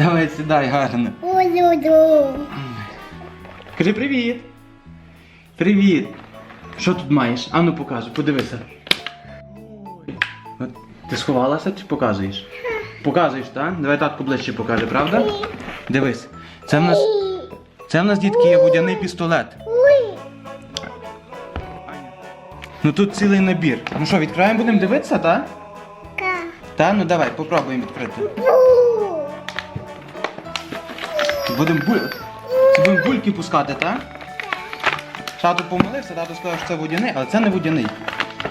Давай сідай гарно. Буду. Кажи привіт. Привіт. Що тут маєш? Ану покажи, подивися. От Ти сховалася чи показуєш? Показуєш, так? Давай татку ближче покаже, правда? Дивись. Це в нас. Це в нас, дітки, є водяний пістолет. Ну тут цілий набір. Ну що, відкриваємо, будемо дивитися, так? Ка. Та, ну давай, попробуємо відкрити. Бу. Будемо буль... Це будемо бульки пускати, так? Тато помилився, тато сказав, що це водяний, але це не водяний.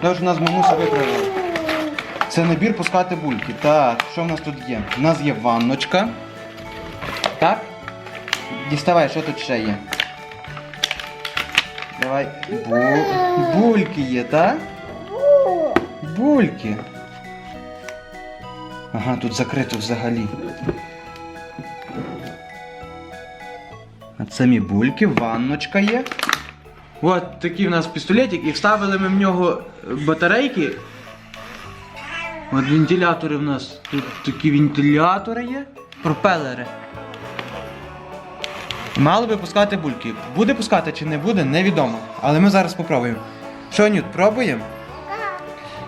Тому що нас мамуся виправила. Це набір пускати бульки. Так, що в нас тут є? У нас є ванночка. Так? Діставай, що тут ще є? Давай. Бу... Бульки є, так? Бульки. Ага, тут закрито взагалі. Самі бульки, ванночка є. От такий в нас пістолетик, і вставили ми в нього батарейки. От вентилятори в нас. Тут такі вентилятори є. Пропелери. Мало би пускати бульки. Буде пускати чи не буде, невідомо. Але ми зараз попробуємо. Що, Нют, пробуємо?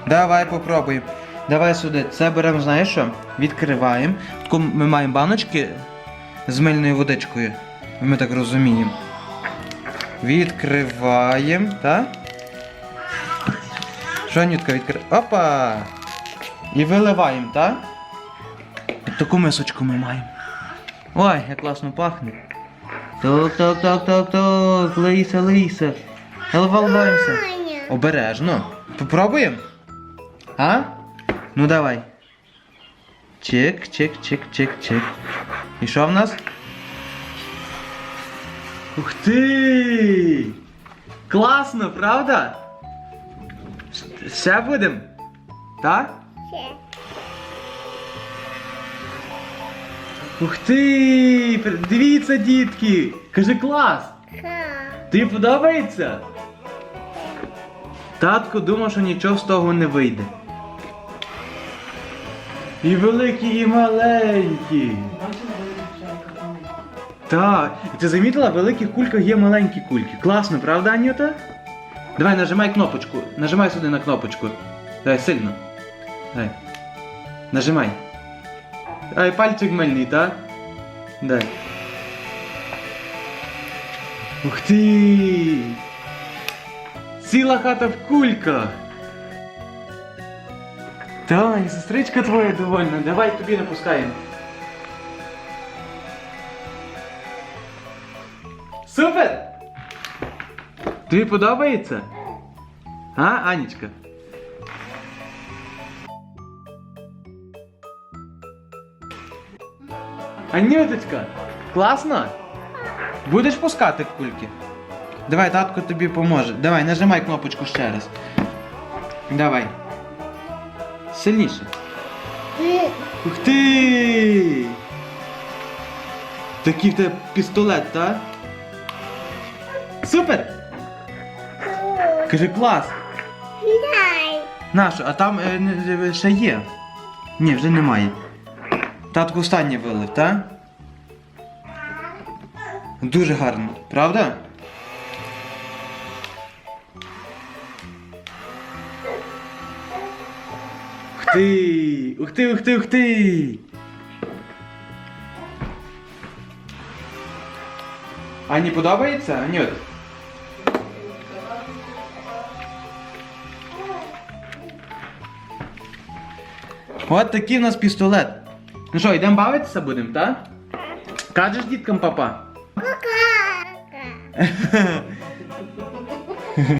Давай попробуємо. Давай сюди. Це беремо, знаєш що? Відкриваємо. Ми маємо баночки з мильною водичкою. Ми так розуміємо. Відкриваємо, так? Що, Нютка, відкриваємо? Опа! І виливаємо, так? От таку мисочку ми маємо. Ой, як класно пахне. Так, так, так, так, так. Лийся, лийся. Виливаємося. Аня. Обережно. Попробуємо? А? Ну давай. Чик, чик, чик, чик, чик. І що в нас? Ух ти! Класно, правда? Ще будемо? Так? Ще. Ух ти! Дивіться, дітки! Кажи клас! Тобі подобається? Татко думав, що нічого з того не вийде. І великі, і маленькі. Так. І ти замітила, в великих кульках є маленькі кульки. Класно, правда, Анюта? Давай нажимай кнопочку. Нажимай сюди на кнопочку. Давай сильно. Давай. Нажимай. Ай, пальчик мильний, так? Дай. Ух ти! Ціла хата в кульках. Давай, сестричка твоя довольна, давай тобі напускаємо. Супер! Тобі подобається? А, Анічка? Анюточка, класно? Будеш пускати кульки? Давай, татко тобі поможе. Давай, нажимай кнопочку ще раз. Давай. Сильніше. Ух ти! Такий в тебе пістолет, так? Супер! Кажи клас! Нащо? А там е, е, ще є. Ні, вже немає. Татко останнє вилив, так? Дуже гарно, правда? Ух ти! Ух ти, ух ти, ух ти! Ані подобається? Анют? От такий в нас пістолет. Ну що, йдемо бавитися будемо, так? Кажеш діткам папа? Ка.